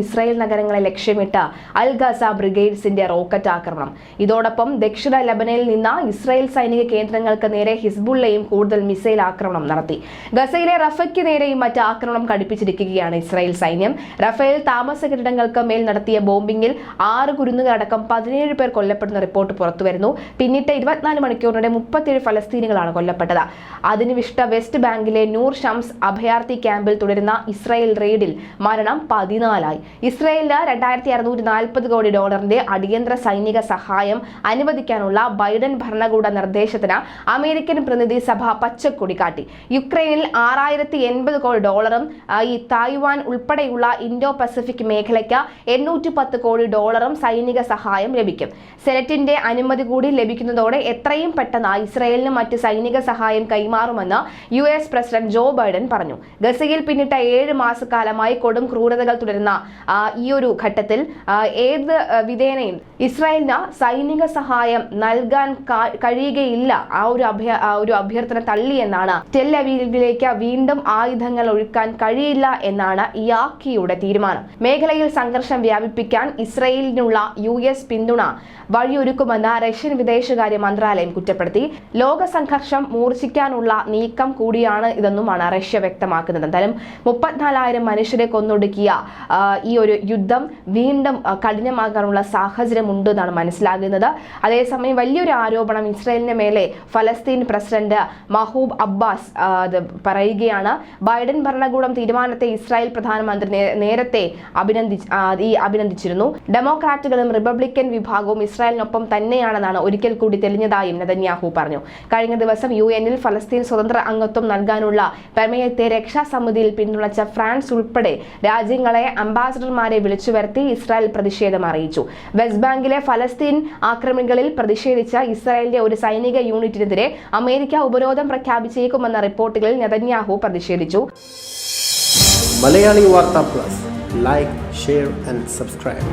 Israel നഗരങ്ങളെ ലക്ഷ്യമിട്ട് അൽ Gaza ബ്രിഗേഡ്സിന്റെ rocket ആക്രമണം. ഇതോടൊപ്പം ദക്ഷിണ ലബനനിൽ നിന്ന് ഇസ്രായേൽ സൈനിക കേന്ദ്രങ്ങൾക്ക് നേരെ ഹിസ്ബുള്ളയും കൂടുതൽ മിസൈൽ ആക്രമണം നടത്തി. ഗസയിലെ റഫയ്ക്ക് നേരെയും മറ്റ് ആക്രമണം കടുപ്പിച്ചിരിക്കുകയാണ് ഇസ്രായേൽ സൈന്യം. റഫേൽ താമസ കെട്ടിടങ്ങൾക്ക് മേൽ നടത്തിയ ബോംബിംഗിൽ ആറ് കുരുന്നുകളടക്കം പതിനേഴ് പേർ കൊല്ലപ്പെടുന്ന റിപ്പോർട്ട് പുറത്തുവരുന്നു. പിന്നിട്ട് ഇരുപത്തിനാല് മണിക്കൂറിനിടെ മുപ്പത്തിയേഴ് ഫലസ്തീനികളാണ് കൊല്ലപ്പെട്ടത്. അതിനുവിഷ്ട വെസ്റ്റ് ബാങ്കിലെ നൂർ ഷംസ് അഭയാർത്ഥി ക്യാമ്പിൽ തുടരുന്ന ഇസ്രായേൽ റെയ്ഡിൽ മരണം പതിനാലായി. ഇസ്രായേലിന് രണ്ടായിരത്തി അറുന്നൂറ്റി നാൽപ്പത് കോടി ഡോളറിന്റെ അടിയന്തര സൈനിക സഹായം അനുവദിക്കാനുള്ള ബൈഡൻ ഭരണകൂട നിർദ്ദേശത്തിന് അമേരിക്കൻ പ്രതിനിധി സഭ പച്ചക്കൊടി കാട്ടി. യുക്രൈനിൽ ആറായിരത്തി എൺപത് കോടി ഡോളറും ഈ തായ്വാൻ ഉൾപ്പെടെയുള്ള ഇൻഡോ പസഫിക് മേഖലയ്ക്ക് എണ്ണൂറ്റി പത്ത് കോടി ഡോളറും സൈനിക സഹായം ലഭിക്കും. സെനറ്റിന്റെ അനുമതി കൂടി ലഭിക്കുന്നതോടെ എത്രയും പെട്ടെന്ന് ഇസ്രയേലിന് മറ്റ് സൈനിക സഹായം കൈമാറുമെന്ന് U S president Joe Biden പറഞ്ഞു. ഗസയിൽ പിന്നിട്ട ഏഴ് മാസക്കാലമായി കൊടും ക്രൂരതകൾ തുടരുന്ന ഈ ഒരു ഘട്ടത്തിൽ ഏത് വിധേനയും ഇസ്രായേലിന് സൈനിക സഹായം നൽകാൻ കഴിയുകയില്ല. ആ ഒരു അഭ്യ ഒരു അഭ്യർത്ഥന തള്ളി എന്നാണ്. അവീവിലേക്ക് വീണ്ടും ആയുധങ്ങൾ ഒഴുക്കാൻ കഴിയില്ല എന്നാണ് യാക്കിയുടെ തീരുമാനം. മേഖലയിൽ സംഘർഷം വ്യാപിപ്പിക്കാൻ ഇസ്രയേലിനുള്ള യു എസ് പിന്തുണ വഴിയൊരുക്കുമെന്ന് റഷ്യൻ വിദേശകാര്യ മന്ത്രാലയം കുറ്റപ്പെടുത്തി. ലോക സംഘർഷം മൂർച്ഛിക്കാനുള്ള നീക്കം കൂടിയാണ് ഇതെന്നുമാണ് റഷ്യ വ്യക്തമാക്കുന്നത്. എന്തായാലും മുപ്പത്തിനാലായിരം മനുഷ്യരെ കൊന്നൊടുക്കിയ ഈ ഒരു യുദ്ധം വീണ്ടും കഠിനമാകാനുള്ള സാഹചര്യം ഉണ്ട് എന്നാണ് മനസ്സിലാകുന്നത്. അതേസമയം വലിയൊരു ആരോപണം ഇസ്രായേലിന് മേലെ ഫലസ്തീൻ പ്രസിഡന്റ് മഹൂബ് അബ്ബാസ് പറയുകയാണ്. ബൈഡൻ ഭരണകൂടം തീരുമാനത്തെ ഇസ്രായേൽ പ്രധാനമന്ത്രി നേരത്തെ അഭിനന്ദി ഈ അഭിനന്ദിച്ചിരുന്നു. ഡെമോക്രാറ്റുകളും റിപ്പബ്ലിക്കൻ വിഭാഗവും ഇസ്രായേലിനൊപ്പം തന്നെയാണെന്നാണ് ഒരിക്കൽ കൂടി തെളിഞ്ഞതായും നെതന്യാഹു പറഞ്ഞു. കഴിഞ്ഞ ദിവസം യു എന്നിൽ ഫലസ്തീൻ സ്വതന്ത്ര അംഗത്വം നൽകാനുള്ള പ്രമേയത്തെ രക്ഷാസമിതിയിൽ പിന്തുണച്ച ഫ്രാൻസ് ഉൾപ്പെടെ രാജ്യങ്ങളെ അംബാസഡർമാരെ വിളിച്ചു വരുത്തി ഇസ്രായേൽ പ്രതിഷേധം അറിയിച്ചു. വെസ്റ്റ് ബാങ്കിലെ ഫലസ്തീൻ ആക്രമണങ്ങളിൽ പ്രതിഷേധിച്ച ഇസ്രായേലിന്റെ ഒരു സൈനിക യൂണിറ്റിനെതിരെ അമേരിക്ക ഉപരോധം പ്രഖ്യാപിച്ചേക്കുമെന്ന റിപ്പോർട്ടുകളിൽ നെതന്യാഹു പ്രതിഷേധിച്ചു. Malayali Vartha plus. Like share and subscribe